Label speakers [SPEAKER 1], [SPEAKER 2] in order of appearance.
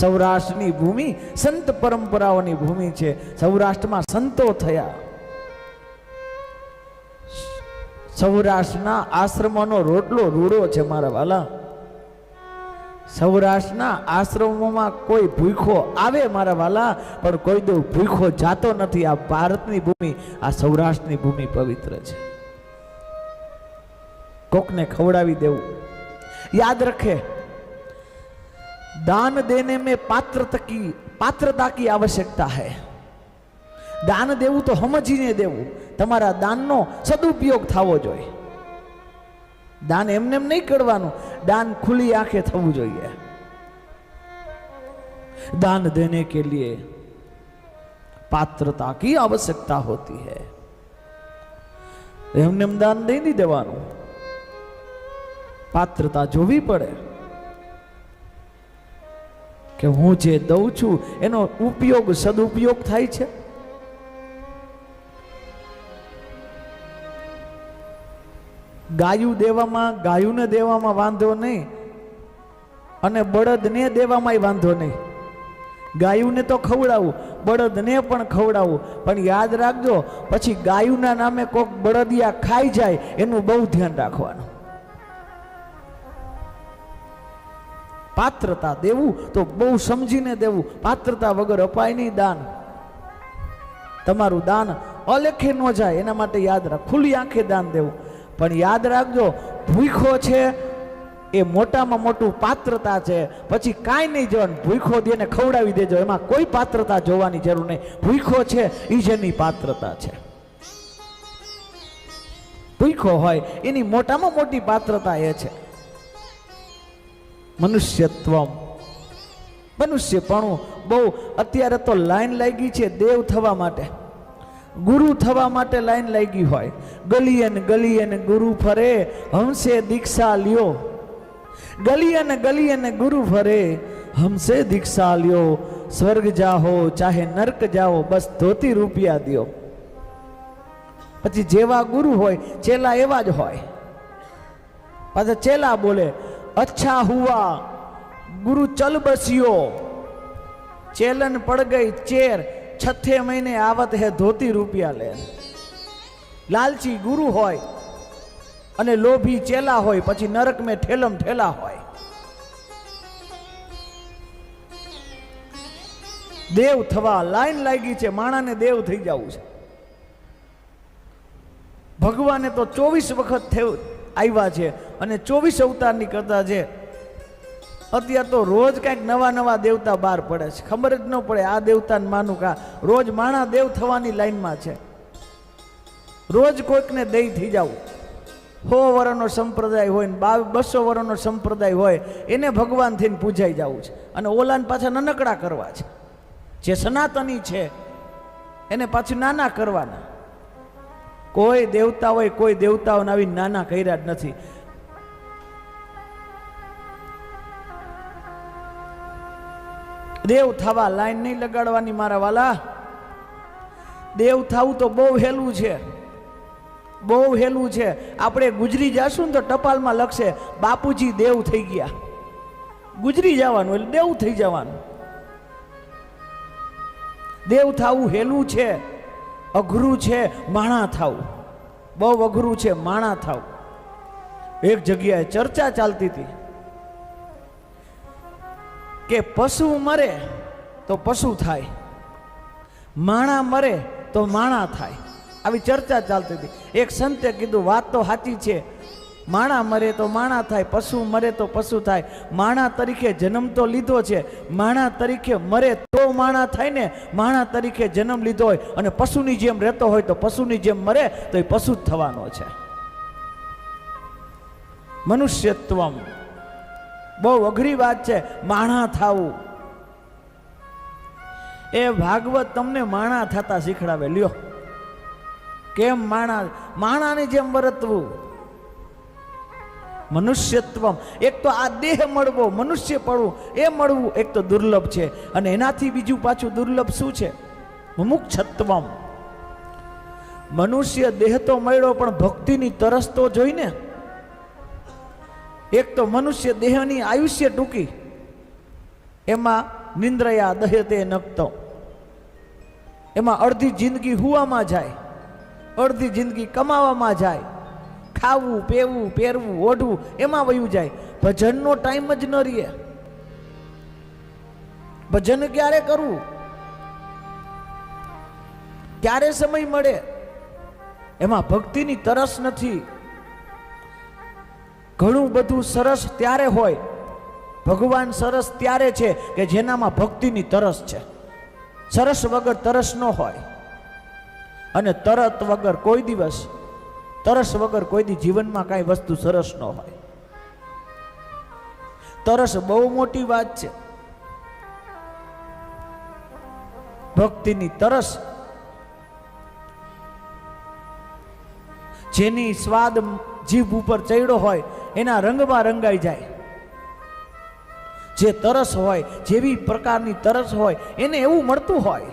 [SPEAKER 1] સૌરાષ્ટ્રની ભૂમિ સંત પરંપરાઓની ભૂમિ છે. સૌરાષ્ટ્રમાં સંતો થયા. સૌરાષ્ટ્રના આશ્રમોનો રોટલો રૂડો છે મારા વાલા. સૌરાષ્ટ્રના આશ્રમોમાં કોઈ ભૂખો આવે મારા વાલા, પણ કોઈ દો ભૂખો જાતો નથી. આ ભારતની ભૂમિ, આ સૌરાષ્ટ્રની ભૂમિ પવિત્ર છે. કોકને ખવડાવી દેવું. યાદ રખે दान देने में पात्रता की पात्रता की आवश्यकता है દાન દેવું તો સમજીને દેવું તમારા દાનનો સદુપયોગ થવો જોઈએ દાન એમને એમ નહીં કરવાનું દાન ખુલ્લી આંખે થવું જોઈએ दान देने के लिए पात्रता की आवश्यकता होती है એમને એમ દાન દઈ નહીં દેવાનું પાત્રતા જોવી પડે કે હું જે દઉં છું, એનો ઉપયોગ, સદુપયોગ થાય છે? ગાયું દેવામાં, ગાયુંને દેવામાં વાંધો નહીં. અને બળદને દેવામાંય વાંધો નહીં. ગાયુંને તો ખવડાવું, બળદને પણ ખવડાવું. પણ યાદ રાખજો, પછી ગાયુંના નામે કોક બળદિયા ખાઈ જાય, એનું બહુ ધ્યાન રાખવાનું. પાત્રતા દેવું તો બહુ સમજીને દેવું. પાત્રતા વગર અપાય નહીં દાન. તમારું દાન અલેખે ન જાય, એના માટે યાદ રાખ. ખુલ્લી આંખે દાન દેવું. પણ યાદ રાખજો, ભૂખો છે એ મોટામાં મોટું પાત્રતા છે. પછી કાંઈ નહીં જવાનું. ભૂખો દેને ખવડાવી દેજો. એમાં કોઈ પાત્રતા જોવાની જરૂર નહીં. ભૂખો છે એ જેની પાત્રતા છે. ભૂખો હોય, એની મોટામાં મોટી પાત્રતા એ છે. મનુષ્યત્વમ. મનુષ્યપણું બહુ અત્યારે તો લાઈન લાગી છે દેવ થવા માટે. ગુરુ થવા માટે લાઈન લાગી હોય. ગલીએ ને ગલીએ ને ગુરુ ફરે હમસે દીક્ષા લ્યો. ગલીએ ને ગલીએ ને ગુરુ ફરે હમસે દીક્ષા લ્યો. સ્વર્ગ જાહો, ચાહે નર્ક જાઓ, બસ ધોતી રૂપિયા દો પછી જેવા ગુરુ હોય, ચેલા એવા જ હોય. પાછા ચેલા બોલે અચ્છા હુવા, ગુરુ ચલ બસ્યો. ચેલન પડ ગઈ ચેર છઠ્ઠે મહિને આવત હે ધોતી રૂપિયા લે લાલચી ગુરુ હોય અને લોભી ચેલા હોય, પછી નરક મેં ઠેલમ ઠેલા હોય. દેવ થવા લાઈન લાગી છે, માણાને દેવ થઈ જવું છે. ભગવાને તો ચોવીસ વખત થયું. આવ્યા છે અને ચોવીસ અવતારની કથા છે. અત્યારે તો રોજ કાંઈક નવા નવા દેવતા બહાર પડે છે. ખબર જ ન પડે આ દેવતાને માનું કા રોજ માણા દેવ થવાની લાઈનમાં છે. રોજ કોઈકને દઈ થઈ જાવ. સો વર્ષનો સંપ્રદાય હોય ને બસો વર્ષનો સંપ્રદાય હોય, એને ભગવાન થઈને પૂજાઈ જવું છે. અને ઓલાને પાછા નનકડા કરવા છે. જે સનાતની છે, એને પાછું નાના કરવાના. કોઈ દેવતા હોય, કોઈ દેવતાઓને આવી નાના કર્યા જ નથી. દેવ થવા લાઈન નહીં લગાડવાની મારા વાલા. દેવ થવું તો બહુ હેલું છે. બહુ હેલું છે. આપણે ગુજરી જશું ને તો ટપાલમાં લખશે, બાપુજી, દેવ થઈ ગયા. ગુજરી જવાનું એટલે દેવ થઈ જવાનું. દેવ થવું હેલું છે. અઘરું છે, માણા થાવ. બહુ અઘરું છે, માણા થાવ. એક જગ્યાએ ચર્ચા ચાલતી હતી કે પશુ મરે તો પશુ થાય. માણા મરે તો માણા થાય. આવી ચર્ચા ચાલતી હતી. એક સંતે કીધું, વાત તો સાચી છે માણા મરે તો માણા થાય, પશુ મરે તો પશુ થાય. માણા તરીકે જન્મ તો લીધો છે, માણા તરીકે મરે તો માણા થાય ને, માણા તરીકે જન્મ લીધો હોય અને પશુની જેમ રહેતો હોય તો પશુની જેમ મરે, તો એ પશુ જ થવાનો છે. મનુષ્યત્વમ. બહુ અઘરી વાત છે, માણા થાવું. એ ભાગવત તમને માણા થતા શીખડાવે. લ્યો. કેમ માણા? માણાની જેમ વર્તવું. મનુષ્યત્વમ. એક તો આ દેહ મળવો મનુષ્ય પડવું એ મળવું એક તો દુર્લભ છે. અને એનાથી બીજું પાછું દુર્લભ શું છે? મુમુક્ષત્વમ. મનુષ્ય દેહ તો મળ્યો, પણ ભક્તિની તરસ તો જોઈને એક તો મનુષ્ય દેહની આયુષ્ય ટૂંકી. એમાં નિંદ્રયા દહેતે નકતો. એમાં અડધી જિંદગી હુવામાં જાય, અડધી જિંદગી કમાવામાં જાય. ખાવું, પીવું, પહેરવું, ઓઢવું, એમાં વયું જાય. ભજનનો ટાઈમ જ ન રહે. ભજન ક્યારે કરવું ક્યારે સમય મળે? એમાં ભક્તિની તરસ નથી. ઘણું બધું સરસ ત્યારે હોય. ભગવાન સરસ ત્યારે છે કે જેનામાં ભક્તિની તરસ છે. સરસ વગર તરસ ન હોય. અને તરત વગર કોઈ દિવસ તરસ વગર કોઈથી જીવનમાં કાંઈ વસ્તુ સરસ ન હોય. તરસ બહુ મોટી વાત છે. ભક્તિની તરસ જેની સ્વાદ જીભ ઉપર ચડ્યો હોય, એના રંગમાં રંગાઈ જાય. જે તરસ હોય, જેવી પ્રકારની તરસ હોય, એને એવું મળતું હોય.